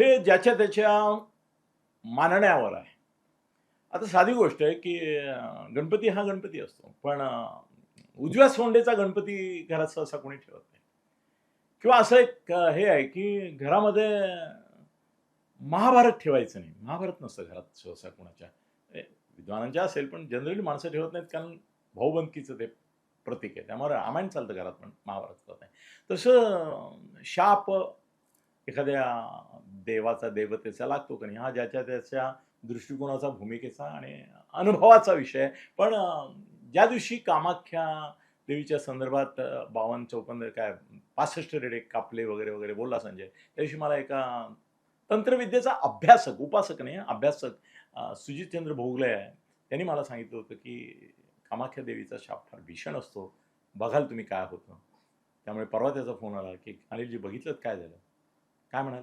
हे ज्याच्या त्याच्या मानण्यावर आहे. आता साधी गोष्ट आहे की गणपती हा गणपती असतो. पण उजव्या सोंडेचा गणपती घरात सहसा कोणी ठेवत नाही. किंवा असं एक हे आहे की घरामध्ये महाभारत ठेवायचं नाही. महाभारत नसतं घरात सहसा कोणाच्या. ए, विद्वानांच्या असेल पण जनरली माणसं ठेवत नाहीत कारण भाऊबंदकीचं ते प्रतीक आहे. त्यामुळे रामायण चालतं घरात पण महाभारत चालत नाही. तसं शाप एखाद्या देवाचा देवतेचा लागतो का नाही? हा ज्याच्या त्याच्या दृष्टिकोनाचा भूमिकेचा आणि अनुभवाचा विषय पण ज्या दिवशी कामाख्या देवीच्या संदर्भात बावन्न चौपन्न काय पासष्ट रेडे कापले वगैरे वगैरे बोलला संजय त्या दिवशी मला एका तंत्रविद्येचा अभ्यासक उपासक नाही अभ्यासक सुजितचंद्र भोगले आहे. त्यांनी मला सांगितलं होतं की कामाख्या देवीचा शाप फार भीषण असतो. बघाल तुम्ही काय होतं. त्यामुळे परवा त्याचा फोन आला की अनिलजी बघितलं काय झालं? काय म्हणाल?